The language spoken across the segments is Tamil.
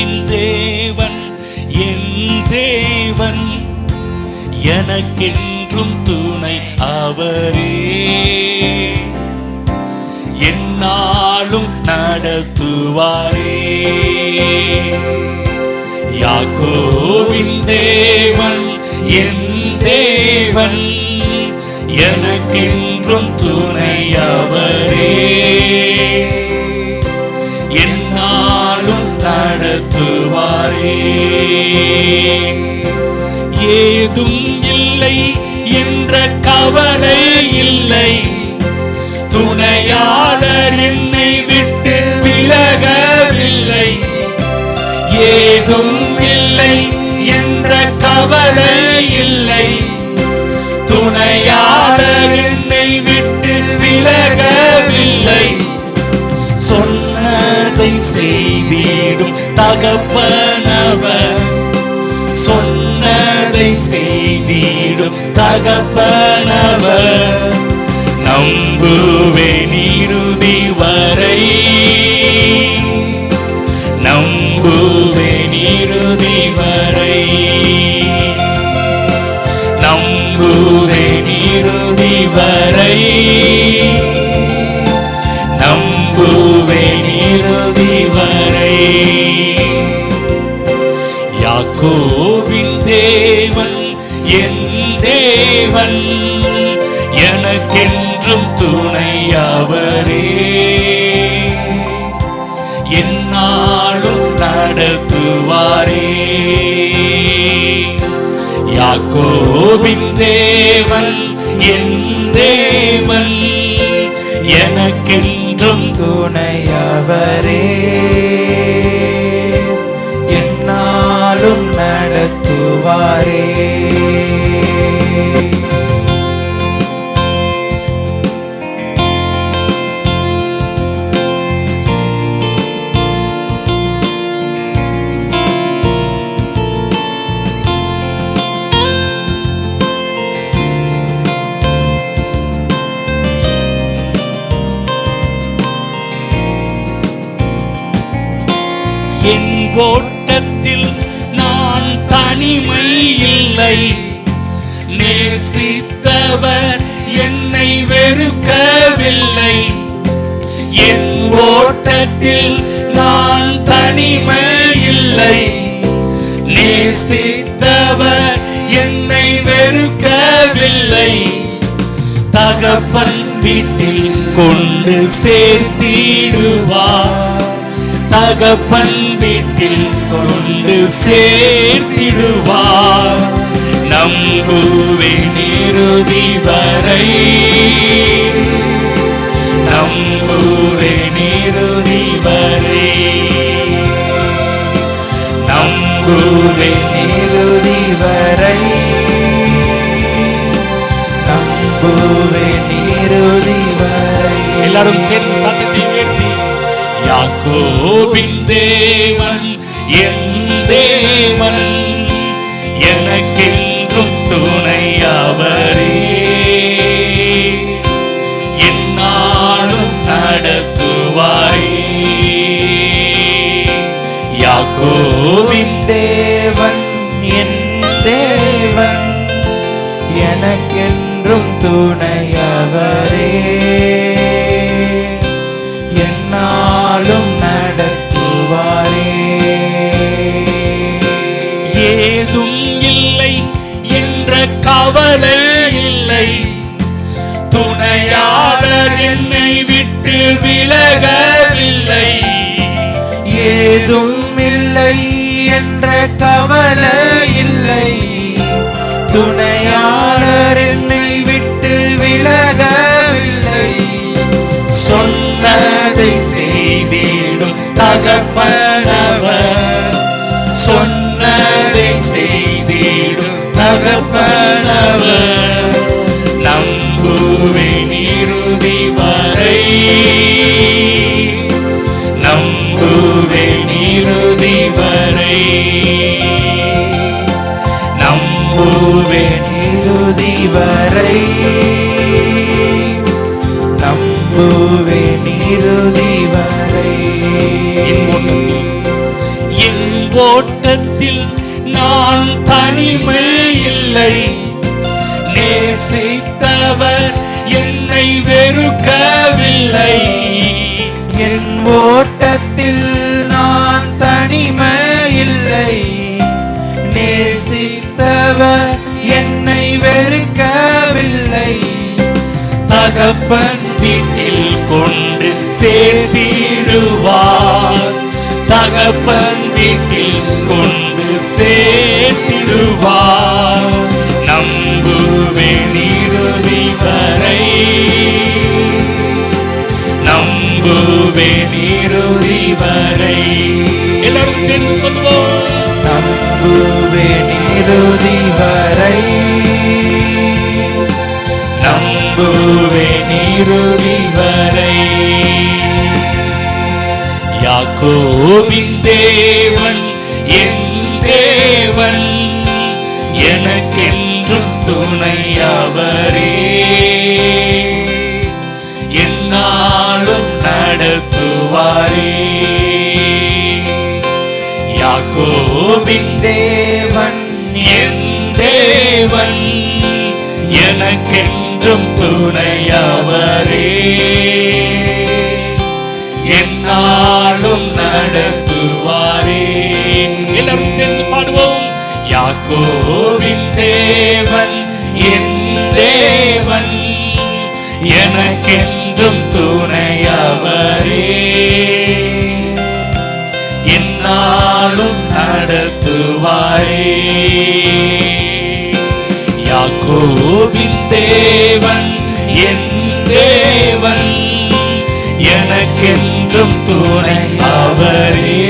யாக்கோவின் தேவன் என் தேவன். எனக்கென்றும் துணை அவரே. என்னாலும் நடத்துவாரே. யாக்கோவின் தேவன் என் தேவன். எனக்கென்றும் துணை அவரே. ஏதும் இல்லை என்ற கவலை இல்லை. துணையாளர் என்னை விட்டு விலகவில்லை. ஏதும் இல்லை என்ற கவலை இல்லை. துணையாளர் என்னை விட்டு விலகவில்லை. சொன்னதை செய்திடும் தகப்ப தகப்பனவர் நம்புவேன் இறுதி வரை. நம்புவேன் இறுதி வரை. நம்புவேன் இறுதி வரை. நம்புவேன் இறுதி வரை. யாக்கோவின் தேவன் துணை அவரே என்னாலும் நடத்துவாரே. யாக்கோவின் தேவன் என் தேவன் எனக்கென்றும் துணையவரே. என் ஓட்டத்தில் நான் தனிமை இல்லை. நேசித்தவர் என்னை வெறுக்கவில்லை. என் ஓட்டத்தில் நான் தனிமை இல்லை. நேசித்தவர் என்னை வெறுக்கவில்லை. தகப்பன் வீட்டில் கொண்டு சேர்த்திடுவார். தகப்பன் வீட்டில் கொண்டு சேர்த்திடுவார். நம்புவேன் இறுதி வரை. நம்புவேன் இறுதி வரை. நம்புவேன் இறுதி வரை. நம்புவேன் இறுதி வரை. எல்லாரும் சேர்ந்து சத்தத்தை உயர்த்தி யாக்கோபின் தேவன் என் தேவன் எனக்கென்றும் துணை அவரே என்னாலும் நடத்துவாயே. யாக்கோ என்ற கவலை இல்லை. துணையாளர் என்னை விட்டு விலை ஓட்டத்தில் நான் தனிமை இல்லை. நேசித்தவர் என்னை வெறுக்கவில்லை. என் ஓட்டத்தில் நான் தனிமை இல்லை. நேசித்தவர் என்னை வெறுக்கவில்லை. தகப்பன் வீட்டில் கொண்டு சேர்த்திடுவார். தகப்பன் சேர்த்திடுவார். நம்புவேன் இறுதி வரை நம்புவேன் இறுதி வரை எல்லாரும் சேர்ந்து சொல்லுவோம். நம்புவேன் இறுதி வரை நம்புவேன் இறுதி வரை யாக்கோவின் தேவன் எனக்கென்றும் துணையவரே. என்னாலும் நடத்துவாரே. யாக்கோபின் தேவன் என் தேவன் எனக்கென்றும் துணையவரே. என்னாலும் நடத்துவாரே. எல்லாரும் சேர்ந்து பாடுவோம். யாக்கோவின் தேவன் என் தேவன் எனக்கென்றும் துணையவரே. என்னாலும் நடத்துவாரே. யாக்கோவின் தேவன் என் தேவன் எனக்கென்றும் துணை அவரே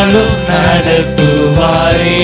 நாளும் நடத்துவாரே.